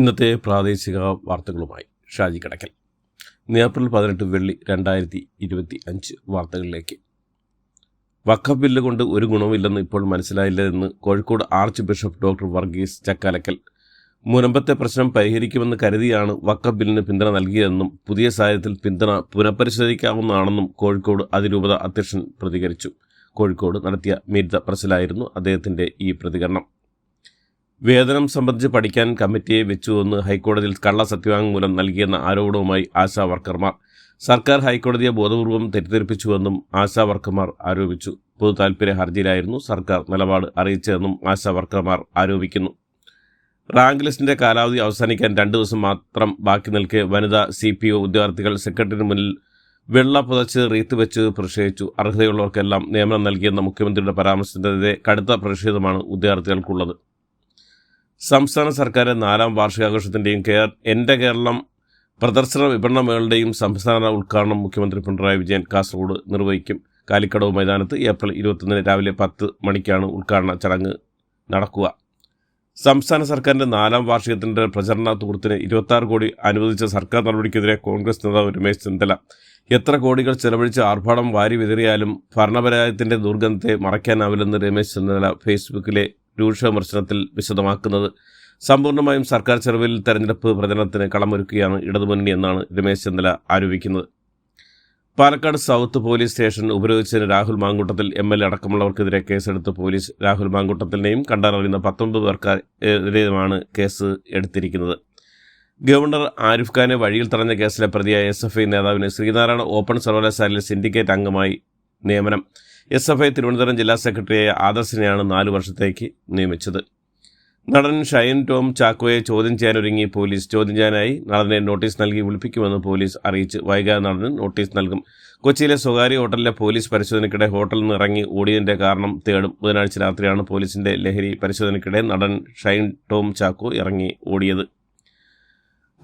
ഇന്നത്തെ പ്രാദേശിക വാർത്തകളുമായി ഷാജി കടക്കൽ. ഏപ്രിൽ പതിനെട്ട് വെള്ളി രണ്ടായിരത്തി ഇരുപത്തി അഞ്ച് വാർത്തകളിലേക്ക്. വക്കഫ് ബില്ല് കൊണ്ട് ഒരു ഗുണവുമില്ലെന്ന് ഇപ്പോൾ മനസ്സിലായില്ല എന്ന് Kozhikode archbishop doctor Varghese Chakkalakkal. മുനമ്പത്തെ പ്രശ്നം പരിഹരിക്കുമെന്ന് കരുതിയാണ് വക്കഫ് ബില്ലിന് പിന്തുണ നൽകിയതെന്നും പുതിയ സാഹചര്യത്തിൽ പിന്തുണ പുനഃപരിശോധിക്കാവുന്നതാണെന്നും കോഴിക്കോട് അതിരൂപത അധ്യക്ഷൻ പ്രതികരിച്ചു. കോഴിക്കോട് നടത്തിയ മീറ്റ് ദ പ്രസിലായിരുന്നു അദ്ദേഹത്തിന്റെ ഈ പ്രതികരണം. വേതനം സംബന്ധിച്ച് പഠിക്കാൻ കമ്മിറ്റിയെ വെച്ചുവെന്ന് ഹൈക്കോടതിയിൽ കള്ള സത്യവാങ്മൂലം നൽകിയെന്ന ആരോപണവുമായി ആശാ വർക്കർമാർ. സർക്കാർ ഹൈക്കോടതിയെ ബോധപൂർവം തെറ്റിദ്ധരിപ്പിച്ചുവെന്നും ആശാ വർക്കർമാർ ആരോപിച്ചു. പൊതു താൽപ്പര്യ ഹർജിയിലായിരുന്നു സർക്കാർ നിലപാട് അറിയിച്ചതെന്നും ആശാ വർക്കർമാർ ആരോപിക്കുന്നു. റാങ്ക് ലിസ്റ്റിന്റെ കാലാവധി അവസാനിക്കാൻ രണ്ടു ദിവസം മാത്രം ബാക്കി നിൽക്കെ വനിതാ സി പി ഒ ഉദ്യോഗാർത്ഥികൾ സെക്രട്ടറിന് മുന്നിൽ വെള്ള പുതച്ച് റീത്ത് വെച്ച് പ്രതിഷേധിച്ചു. അർഹതയുള്ളവർക്കെല്ലാം നിയമനം നൽകിയെന്ന മുഖ്യമന്ത്രിയുടെ പരാമർശത്തിനെതിരെ കടുത്ത പ്രതിഷേധമാണ് ഉദ്യോഗാർത്ഥികൾക്കുള്ളത്. സംസ്ഥാന സർക്കാർ നാലാം വാർഷികാഘോഷത്തിന്റെയും കെയർ എന്റെ കേരളം പ്രദർശന വിപണന മേളയുടെയും സംസ്ഥാന ഉദ്ഘാടനം മുഖ്യമന്ത്രി പിണറായി വിജയൻ കാസർഗോഡ് നിർവഹിക്കും. കാലിക്കടവ് മൈതാനത്ത് ഏപ്രിൽ ഇരുപത്തൊന്നിന് രാവിലെ പത്ത് മണിക്കാണ് ഉദ്ഘാടന ചടങ്ങ് നടക്കുക. സംസ്ഥാന സർക്കാരിന്റെ നാലാം വാർഷികത്തിന്റെ പ്രചരണ തൂർത്തിന് ഇരുപത്താറ് കോടി അനുവദിച്ച സർക്കാർ നടപടിക്കെതിരെ കോൺഗ്രസ് നേതാവ് രമേശ് ചെന്നിത്തല. എത്ര കോടികൾ ചെലവഴിച്ച് ആർഭാടം വാരി വിതറിയാലും ഭരണപരാജയത്തിന്റെ ദുർഗന്ധത്തെ മറയ്ക്കാനാവില്ലെന്ന് രമേശ് ചെന്നിത്തല ഫേസ്ബുക്കിലെ രൂക്ഷ വിമർശനത്തിൽ വിശദമാക്കുന്നത്. സമ്പൂർണമായും സർക്കാർ ചെലവിൽ തെരഞ്ഞെടുപ്പ് പ്രചരണത്തിന് കളമൊരുക്കുകയാണ് ഇടതുമുന്നണി എന്നാണ് രമേശ് ചെന്നല ആരോപിക്കുന്നത്. Palakkad south police station ഉപരോധിച്ചതിന് Rahul Mamkootathil M L A അടക്കമുള്ളവർക്കെതിരെ കേസെടുത്ത് പോലീസ് രാഹുൽ മാങ്കൂട്ടത്തിനെയും കണ്ടറിയുന്ന പത്തൊമ്പത് പേർക്കെതിരെയുമാണ് കേസ് എടുത്തിരിക്കുന്നത്. ഗവർണർ ആരിഫ് ഖാനെ വഴിയിൽ തടഞ്ഞ കേസിലെ പ്രതിയായ എസ് എഫ് ഐ നേതാവിന് ശ്രീനാരായണ ഓപ്പൺ സർവകലാശാലയിലെ സിൻഡിക്കേറ്റ് അംഗമായി നിയമനം. എസ് എഫ് ഐ തിരുവനന്തപുരം ജില്ലാ സെക്രട്ടറിയായ ആദർശിനെയാണ് നാല് വർഷത്തേക്ക് നിയമിച്ചത്. നടൻ ഷൈൻ ടോം ചാക്കോയെ ചോദ്യം ചെയ്യാനൊരുങ്ങി പോലീസ് ചോദ്യം ചെയ്യാനായി നടനെ നോട്ടീസ് നൽകി വിളിപ്പിക്കുമെന്ന് പോലീസ് അറിയിച്ച് വൈകാതെ നടന് നോട്ടീസ് നൽകും. കൊച്ചിയിലെ സ്വകാര്യ ഹോട്ടലിലെ പോലീസ് പരിശോധനയ്ക്കിടെ ഹോട്ടലിൽ നിന്ന് ഇറങ്ങി ഓടിയതിന്റെ കാരണം തേടും. ബുധനാഴ്ച രാത്രിയാണ് പോലീസിന്റെ ലഹരി പരിശോധനയ്ക്കിടെ നടൻ ഷൈൻ ടോം ചാക്കോ ഇറങ്ങി ഓടിയത്.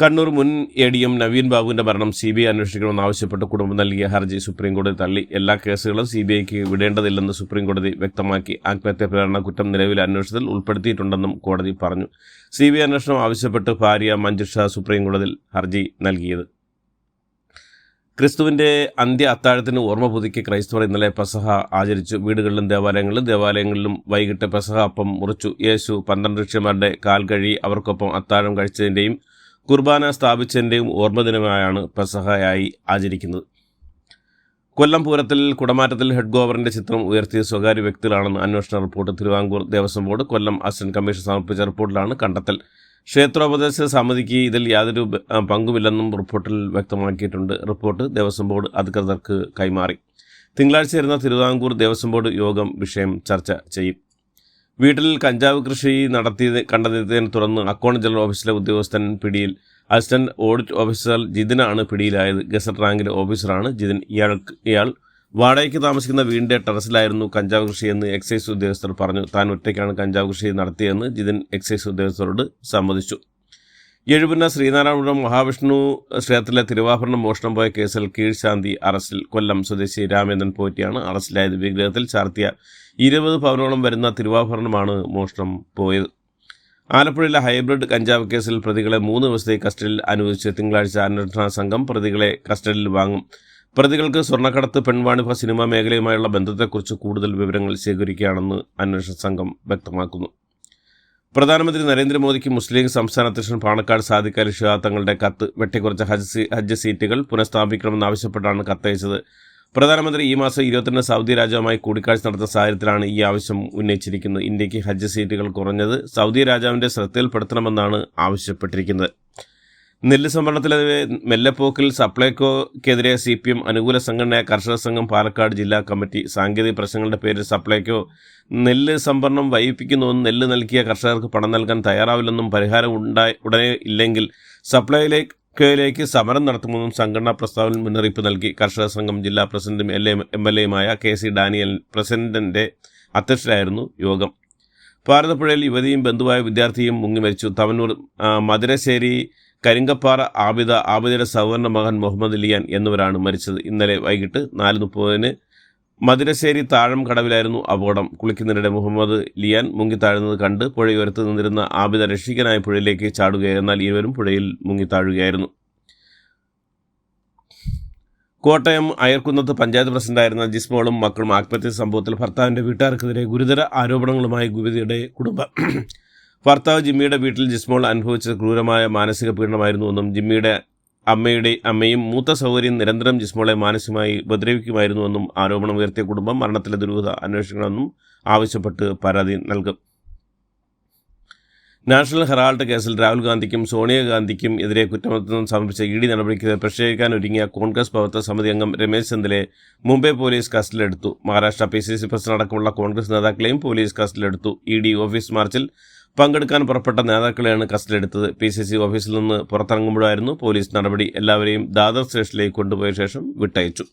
കണ്ണൂർ മുൻ എ ഡി എം നവീൻ ബാബുവിന്റെ മരണം സി ബി ഐ അന്വേഷിക്കണമെന്ന് ആവശ്യപ്പെട്ട് കുടുംബം നൽകിയ ഹർജി സുപ്രീംകോടതി തള്ളി. എല്ലാ കേസുകളും സി ബി ഐക്ക് വിടേണ്ടതില്ലെന്ന് സുപ്രീംകോടതി വ്യക്തമാക്കി. ആത്മഹത്യാ പ്രേരണ കുറ്റം നിലവിലെ അന്വേഷണത്തിൽ ഉൾപ്പെടുത്തിയിട്ടുണ്ടെന്നും കോടതി പറഞ്ഞു. സി ബി ഐ അന്വേഷണം ആവശ്യപ്പെട്ട് ഭാര്യ മഞ്ജുഷ സുപ്രീംകോടതിയിൽ ഹർജി നൽകിയത്. ക്രിസ്തുവിന്റെ അന്ത്യ അത്താഴത്തിന് ഓർമ്മ പുതുക്കി ക്രൈസ്തവർ ഇന്നലെ പെസഹ ആചരിച്ചു. വീടുകളിലും ദേവാലയങ്ങളിലും ദേവാലയങ്ങളിലും വൈകിട്ട് പെസഹ അപ്പം മുറിച്ചു. യേശു പന്ത്രണ്ട് ഋഷിമാരുടെ കാൽ കഴി അവർക്കൊപ്പം അത്താഴം കഴിച്ചതിന്റെയും കുർബാന സ്ഥാപിച്ചതിന്റെയും ഓർമ്മദിനമായാണ് പെസഹയായി ആചരിക്കുന്നത്. കൊല്ലം പൂരത്തിൽ കുടമാറ്റത്തിൽ ഹെഡ് ഗോവറിന്റെ ചിത്രം ഉയർത്തിയ സ്വകാര്യ വ്യക്തികളാണെന്ന് അന്വേഷണ report Travancore Devaswom board Kollam assistant commission സമർപ്പിച്ച റിപ്പോർട്ടിലാണ് കണ്ടെത്തൽ. ക്ഷേത്രോപദേശ സമിതിക്ക് ഇതിൽ യാതൊരു പങ്കുമില്ലെന്നും റിപ്പോർട്ടിൽ വ്യക്തമാക്കിയിട്ടുണ്ട്. റിപ്പോർട്ട് ദേവസ്വം ബോർഡ് അധികൃതർക്ക് കൈമാറി. തിങ്കളാഴ്ച വരുന്ന തിരുവിതാംകൂർ ദേവസ്വം ബോർഡ് യോഗം വിഷയം ചർച്ച ചെയ്യും. വീട്ടിൽ കഞ്ചാവ് കൃഷി നടത്തിയത് കണ്ടെത്തിയതിനെ തുടർന്ന് അക്കൗണ്ട് ജനറൽ ഓഫീസിലെ ഉദ്യോഗസ്ഥൻ പിടിയിൽ അസിസ്റ്റന്റ് ഓഡിറ്റ് ഓഫീസർ ജിതിനാണ് പിടിയിലായത്. ഗസറ്റ് റാങ്കിലെ ഓഫീസറാണ് ജിതിൻ. ഇയാൾക്ക് ഇയാൾ വാടകയ്ക്ക് താമസിക്കുന്ന വീടിന്റെ ടെറസിലായിരുന്നു കഞ്ചാവ് കൃഷിയെന്ന് എക്സൈസ് ഉദ്യോഗസ്ഥർ പറഞ്ഞു. താൻ ഒറ്റയ്ക്കാണ് കഞ്ചാവ് കൃഷി നടത്തിയതെന്ന് ജിതിൻ എക്സൈസ് ഉദ്യോഗസ്ഥരോട് സമ്മതിച്ചു. എഴുപുന്ന ശ്രീനാരായണപുരം മഹാവിഷ്ണു ക്ഷേത്രത്തിലെ തിരുവാഭരണം മോഷണം പോയ കേസിൽ കീഴ്ശാന്തി അറസ്റ്റിൽ കൊല്ലം സ്വദേശി രാമേന്ദ്രൻ പോറ്റിയാണ് അറസ്റ്റിലായത്. വിഗ്രഹത്തിൽ ചാർത്തിയ ഇരുപത് പവനോളം വരുന്ന തിരുവാഭരണമാണ് മോഷണം പോയത്. ആലപ്പുഴയിലെ ഹൈബ്രിഡ് കഞ്ചാവ് കേസിൽ പ്രതികളെ മൂന്ന് ദിവസത്തെ കസ്റ്റഡിയിൽ അനുവദിച്ച് തിങ്കളാഴ്ച അന്വേഷണ സംഘം പ്രതികളെ കസ്റ്റഡിയിൽ വാങ്ങും. പ്രതികൾക്ക് സ്വർണക്കടത്ത് പെൺവാണിഭ സിനിമാ മേഖലയുമായുള്ള ബന്ധത്തെക്കുറിച്ച് കൂടുതൽ വിവരങ്ങൾ ശേഖരിക്കുകയാണെന്ന് അന്വേഷണ സംഘം വ്യക്തമാക്കുന്നു. പ്രധാനമന്ത്രി നരേന്ദ്രമോദിക്ക് മുസ്ലിം സംസ്ഥാന അധ്യക്ഷൻ പാണക്കാട് സാദിഖ് അലി ഷിഹാ തങ്ങളുടെ കത്ത് വെട്ടിക്കുറച്ച ഹജ്ജ് ഹജ്ജ് സീറ്റുകൾ പുനഃസ്ഥാപിക്കണമെന്നാവശ്യപ്പെട്ടാണ് കത്തയച്ചത്. പ്രധാനമന്ത്രി ഈ മാസം ഇരുപത്തിരണ്ട് സൗദി രാജാവുമായി കൂടിക്കാഴ്ച നടത്തുന്ന സാഹചര്യത്തിലാണ് ഈ ആവശ്യം ഉന്നയിച്ചിരിക്കുന്നത്. ഇന്ത്യയ്ക്ക് ഹജ്ജ് സീറ്റുകൾ കുറഞ്ഞത് സൗദി രാജാവിന്റെ ശ്രദ്ധയിൽപ്പെടുത്തണമെന്നാണ് ആവശ്യപ്പെട്ടിരിക്കുന്നത്. നെല്ല് സംഭരണത്തിലെ മെല്ലപ്പോക്കിൽ സപ്ലൈകോക്കെതിരെ സി പി എം അനുകൂല സംഘടനയായ കർഷക സംഘം പാലക്കാട് ജില്ലാ കമ്മിറ്റി സാങ്കേതിക പ്രശ്നങ്ങളുടെ പേരിൽ സപ്ലൈകോ നെല്ല് സംഭരണം വൈകിപ്പിക്കുന്നുവെന്നും നെല്ല് നൽകിയ കർഷകർക്ക് പണം നൽകാൻ തയ്യാറാവില്ലെന്നും പരിഹാരം ഉണ്ടായി ഉടനെ ഇല്ലെങ്കിൽ സപ്ലൈകോയിലേക്ക് സമരം നടത്തുമെന്നും സംഘടനാ പ്രസ്താവനയിൽ മുന്നറിയിപ്പ് നൽകി. കർഷക സംഘം ജില്ലാ പ്രസിഡന്റും എൽ എം എൽ എയുമായ കെ സി ഡാനിയൽ പ്രസിഡന്റിന്റെ അധ്യക്ഷരായിരുന്നു യോഗം. ഭാരതപ്പുഴയിൽ യുവതിയും ബന്ധുവായ വിദ്യാർത്ഥിയും മുങ്ങി മരിച്ചു. തവനൂർ മധുരശ്ശേരി കരിങ്കപ്പാറ ആബിദ ആബിദയുടെ സഹോദരന്റെ മകൻ മുഹമ്മദ് ലിയാൻ എന്നിവരാണ് മരിച്ചത്. ഇന്നലെ വൈകിട്ട് നാല് മുപ്പതിന് മധുരശ്ശേരി താഴം കടവിലായിരുന്നു അപകടം. കുളിക്കുന്നതിനിടെ മുഹമ്മദ് ലിയാൻ മുങ്ങിത്താഴുന്നത് കണ്ട് പുഴയോരത്ത് നിന്നിരുന്ന ആബിദ രക്ഷിക്കനായ പുഴയിലേക്ക് ചാടുകയായിരുന്നു. എന്നാൽ ഇരുവരും പുഴയിൽ മുങ്ങിത്താഴുകയായിരുന്നു കോട്ടയം അയർക്കുന്നത്ത് പഞ്ചായത്ത് പ്രസിഡന്റായിരുന്ന ജിസ്മോളും മക്കളും ആത്മഹത്യ സംഭവത്തിൽ ഭർത്താവിന്റെ വീട്ടുകാർക്കെതിരെ ഗുരുതര ആരോപണങ്ങളുമായി ഗുരുതിയുടെ കുടുംബം ഭർത്താവ് ജിമ്മിയുടെ വീട്ടിൽ ജിസ്മോൾ അനുഭവിച്ച ക്രൂരമായ മാനസിക പീഡനമായിരുന്നുവെന്നും ജിമ്മിയുടെ അമ്മയുടെ അമ്മയും മൂത്ത സൗകര്യം നിരന്തരം ജിസ്മോളെ മാനസികമായി ഉപദ്രവിക്കുമായിരുന്നുവെന്നും ആരോപണം ഉയർത്തിയ കുടുംബം മരണത്തിലെ ദുരൂഹത അന്വേഷിക്കണമെന്നും ആവശ്യപ്പെട്ട് പരാതി നൽകും. നാഷണൽ ഹെറാൾഡ് കേസിൽ രാഹുൽ ഗാന്ധിക്കും സോണിയാഗാന്ധിക്കും എതിരെ കുറ്റപത്രം സമർപ്പിച്ച ഇ ഡി നടപടിക്ക് പ്രതിഷേധിക്കാൻ ഒരുങ്ങിയ കോൺഗ്രസ് പ്രവർത്തക സമിതി അംഗം രമേശ് ചെന്ദിലെ മുംബൈ പോലീസ് കസ്റ്റഡിയിലെടുത്തു. Maharashtra P C C president അടക്കമുള്ള കോൺഗ്രസ് നേതാക്കളെയും പോലീസ് കസ്റ്റഡിയിലെടുത്തു. ഇ ഡി ഓഫീസ് മാർച്ചിൽ പങ്കെടുക്കാൻ പുറപ്പെട്ട നേതാക്കളെയാണ് കസ്റ്റഡിയെടുത്തത് പി സി സി ഓഫീസിൽ നിന്ന് പുറത്തിറങ്ങുമ്പോഴായിരുന്നു പോലീസ് നടപടി എല്ലാവരെയും ദാദർ സ്റ്റേഷനിലേക്ക് കൊണ്ടുപോയ ശേഷം വിട്ടയച്ചു.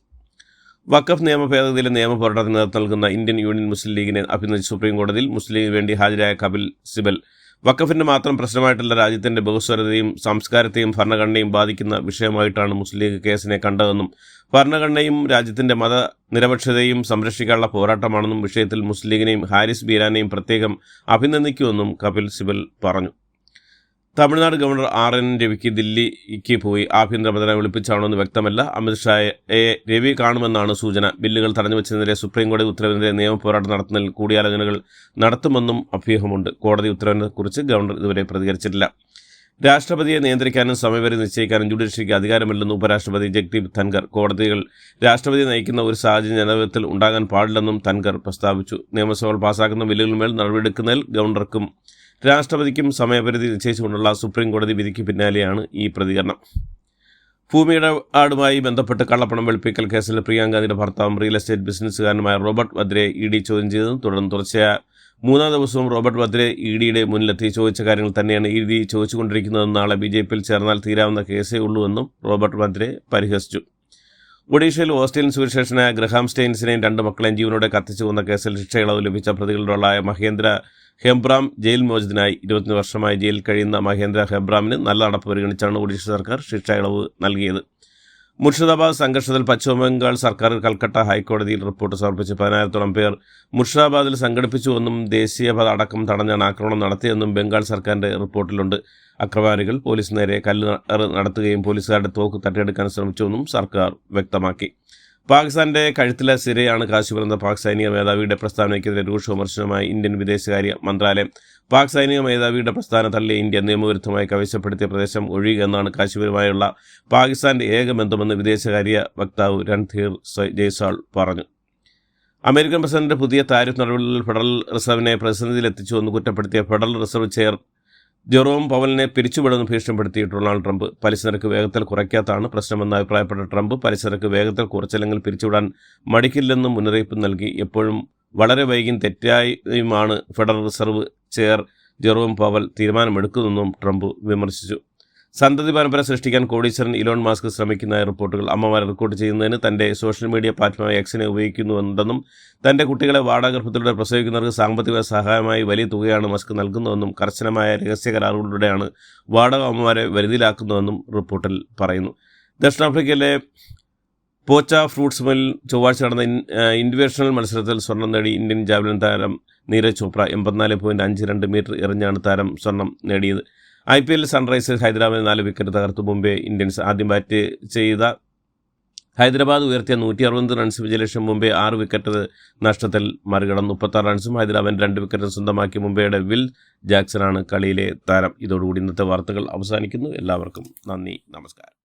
വഖഫ് നിയമ ഭേദഗതിയിലെ നിയമ പോരാട്ടത്തിന് നേതൃത്വം നൽകുന്ന ഇന്ത്യൻ യൂണിയൻ മുസ്ലിം ലീഗിനെ അഭിനന്ദിച്ച് സുപ്രീം കോടതിയിൽ മുസ്ലിം ലീഗിന് വേണ്ടി ഹാജരായ കപിൽ സിബൽ വഖഫിന്റെ മാത്രം പ്രശ്നമായിട്ടുള്ള രാജ്യത്തിന്റെ ബഹുസ്വരതയും സംസ്കാരത്തെയും ഭരണഘടനയും ബാധിക്കുന്ന വിഷയമായിട്ടാണ് മുസ്ലിം ലീഗ് കേസിനെ കണ്ടതെന്നും ഭരണഘടനയും രാജ്യത്തിന്റെ മത നിരപക്ഷതയും സംരക്ഷിക്കാനുള്ള പോരാട്ടമാണെന്നും വിഷയത്തിൽ മുസ്ലിം ലീഗിനെയും ഹാരിസ് ബീരാനെയും പ്രത്യേകം അഭിനന്ദിക്കുമെന്നും കപിൽ സിബൽ പറഞ്ഞു. തമിഴ്നാട് ഗവർണർ ആർ എൻ രവിക്ക് ദില്ലിക്ക് പോയി ആഭ്യന്തര മന്ത്രി വിളിപ്പിച്ചാണോ എന്ന് വ്യക്തമല്ല. അമിത്ഷായെ രവി കാണുമെന്നാണ് സൂചന. ബില്ലുകൾ തടഞ്ഞു തടഞ്ഞുവെച്ചതിനെതിരെ സുപ്രീംകോടതി ഉത്തരവിനെതിരെ നിയമ പോരാട്ടം നടത്തുന്നതിൽ കൂടിയാലോചനകൾ നടത്തുമെന്നും അഭ്യൂഹമുണ്ട്. കോടതി ഉത്തരവിനെക്കുറിച്ച് ഗവർണർ ഇതുവരെ പ്രതികരിച്ചിട്ടില്ല. രാഷ്ട്രപതിയെ നിയന്ത്രിക്കാനും സമയപരി നിശ്ചയിക്കാനും ജുഡീഷ്യറിക്ക് അധികാരമില്ലെന്ന് ഉപരാഷ്ട്രപതി ജഗ്ദീപ് ധൻഖർ. കോടതികൾ രാഷ്ട്രപതി നയിക്കുന്ന ഒരു സാഹചര്യം ജനവിധത്തിൽ ഉണ്ടാകാൻ പാടില്ലെന്നും ധൻഖർ പ്രസ്താവിച്ചു. നിയമസഭകൾ പാസാക്കുന്ന ബില്ലുകളുമേൽ നടപടിയെടുക്കുന്നതിൽ ഗവർണർക്കും രാഷ്ട്രപതിക്കും സമയപരിധി നിശ്ചയിച്ചുകൊണ്ടുള്ള സുപ്രീം കോടതി വിധിക്ക് പിന്നാലെയാണ് ഈ പ്രതികരണം. ഭൂമിയുടെ ആടുമായി ബന്ധപ്പെട്ട് കള്ളപ്പണം വെളുപ്പിക്കൽ കേസിൽ പ്രിയങ്കാന്തിയുടെ ഭർത്താവും റിയൽ എസ്റ്റേറ്റ് ബിസിനസ്സുകാരനുമായ റോബർട്ട് വദ്രയെ ഇ ഡി ചോദ്യം ചെയ്തതും തുടർന്ന് തുടർച്ചയായ മൂന്നാം ദിവസവും റോബർട്ട് വദ്രെ ഇ ഡിയുടെ മുന്നിലെത്തി ചോദിച്ച കാര്യങ്ങൾ തന്നെയാണ് ഇ ഡി ചോദിച്ചുകൊണ്ടിരിക്കുന്നതെന്ന് നാളെ ബി ജെ പിയിൽ ചേർന്നാൽ തീരാവുന്ന കേസേ ഉള്ളൂവെന്നും റോബർട്ട് വദ്രെ പരിഹസിച്ചു. ഒഡീഷയിൽ ഓസ്ട്രേലിയൻ സുവിശേഷനായ ഗ്രഹാം സ്റ്റെയിൻസിനെയും രണ്ട് മക്കളെയും ജീവനോടെ കത്തിച്ചു കൊന്ന കേസിൽ ശിക്ഷയിളവ് ലഭിച്ച പ്രതികളുടെ മഹേന്ദ്ര ഹെബ്രാം ജയിൽ മോചിതനായി ഇരുപത്തിയൊന്ന് വർഷമായി ജയിലിൽ കഴിയുന്ന മഹേന്ദ്ര ഹെബ്രാമിന് നല്ല നടപ്പ് പരിഗണിച്ചാണ് ഒഡീഷ സർക്കാർ ശിക്ഷ ഇളവ് നൽകിയത്. മുർഷിദാബാദ് സംഘർഷത്തിൽ പശ്ചിമബംഗാൾ സർക്കാർ കൽക്കട്ട ഹൈക്കോടതിയിൽ റിപ്പോർട്ട് സമർപ്പിച്ച് പതിനായിരത്തോളം പേർ മുർഷിദാബാദിൽ സംഘടിപ്പിച്ചുവെന്നും ദേശീയപാത അടക്കം തടഞ്ഞാണ് ആക്രമണം നടത്തിയെന്നും ബംഗാൾ സർക്കാരിന്റെ റിപ്പോർട്ടിലുണ്ട്. അക്രമാരികൾ പോലീസ് നേരെ കല്ല് നടത്തുകയും പോലീസുകാരുടെ തോക്ക് തട്ടിയെടുക്കാൻ ശ്രമിച്ചുവെന്നും സർക്കാർ വ്യക്തമാക്കി. പാകിസ്ഥാന്റെ കഴുത്തിലെ സിരയാണ് കാശ്മീർ എന്ന പാക് സൈനിക മേധാവിയുടെ പ്രസ്താവനയ്ക്കെതിരെ രൂക്ഷ വിമർശനമായി ഇന്ത്യൻ വിദേശകാര്യ മന്ത്രാലയം. പാക് സൈനിക മേധാവിയുടെ പ്രസ്താവന തള്ളി ഇന്ത്യ നിയമവിരുദ്ധമായി കവശപ്പെടുത്തിയ പ്രദേശം ഒഴിയുക എന്നാണ് കാശ്മീരുമായുള്ള പാകിസ്ഥാന്റെ ഏക ബന്ധമെന്ന് വിദേശകാര്യ വക്താവ് രൺധീർ ജയ്സാൾ പറഞ്ഞു. അമേരിക്കൻ പ്രസിഡന്റ് പുതിയ താരിഫ് നടപടികളിൽ ഫെഡറൽ റിസർവിനെ പ്രതിസന്ധിയിലെത്തിച്ചുവെന്ന് കുറ്റപ്പെടുത്തിയ ഫെഡറൽ റിസർവ് ചെയർ ജെറോം പവലിനെ പിരിച്ചുവിടുന്ന ഭീഷണിപ്പെടുത്തിയിട്ട് ഡൊണാൾഡ് ട്രംപ് പലിശ നിരക്ക് വേഗത്തിൽ കുറയ്ക്കാത്താണ് പ്രശ്നമെന്ന് അഭിപ്രായപ്പെട്ട ട്രംപ് പലിശ നിരക്ക് വേഗത്തിൽ കുറച്ചില്ലെങ്കിൽ പിരിച്ചുവിടാൻ മടിക്കില്ലെന്നും മുന്നറിയിപ്പ് നൽകി. എപ്പോഴും വളരെ വൈകിയും തെറ്റായുമാണ് Federal Reserve chair Jerome Powell തീരുമാനമെടുക്കുന്നതെന്നും Trump വിമർശിച്ചു. സന്തതി പരമ്പര സൃഷ്ടിക്കാൻ കോടീശ്വരൻ ഇലോൺ മാസ്ക് ശ്രമിക്കുന്ന റിപ്പോർട്ടുകൾ. അമ്മമാരെ റിപ്പോർട്ട് ചെയ്യുന്നതിന് തന്റെ സോഷ്യൽ മീഡിയ പ്ലാറ്റ്ഫോമായ എക്സിനെ ഉപയോഗിക്കുന്നുവെന്നും തന്റെ കുട്ടികളെ വാടാഗർഭത്തിലൂടെ പ്രസവിക്കുന്നവർക്ക് സാമ്പത്തിക സഹായമായി വലിയ തുകയാണ് മസ്ക് നൽകുന്നതെന്നും കർശനമായ രഹസ്യ കരാറുകളിലൂടെയാണ് വാടക അമ്മമാരെ വരുതിയിലാക്കുന്നതെന്നും റിപ്പോർട്ടിൽ പറയുന്നു. ദക്ഷിണാഫ്രിക്കയിലെ പോച്ച ഫ്രൂട്ട്സ് മിൽ ചൊവ്വാഴ്ച നടന്ന ഇൻഡിവേഷണൽ മത്സരത്തിൽ സ്വർണം നേടി ഇന്ത്യൻ ജാവലിൻ താരം നീരജ് ചോപ്ര എൺപത്തിനാല് പോയിന്റ് അഞ്ച് രണ്ട് മീറ്റർ എറിഞ്ഞാണ് താരം സ്വർണം നേടിയത്. ഐ പി എല്ലിൽ സൺറൈസേഴ്സ് ഹൈദരാബാദിൽ നാല് വിക്കറ്റ് തകർത്ത്. മുംബൈ ഇന്ത്യൻസ് ആദ്യം ബാറ്റ് ചെയ്ത ഹൈദരാബാദ് ഉയർത്തിയ നൂറ്റി അറുപത് റൺസ് വിജയലക്ഷ്യം മുംബൈ ആറ് വിക്കറ്റ് നഷ്ടത്തിൽ മറികടന്ന്. മുപ്പത്താറ് റൺസും ഹൈദരാബാദിന് രണ്ട് വിക്കറ്റും സ്വന്തമാക്കി. മുംബൈയുടെ വിൽ ജാക്സനാണ് കളിയിലെ താരം. ഇതോടുകൂടി ഇന്നത്തെ വാർത്തകൾ അവസാനിക്കുന്നു. എല്ലാവർക്കും നന്ദി. നമസ്കാരം.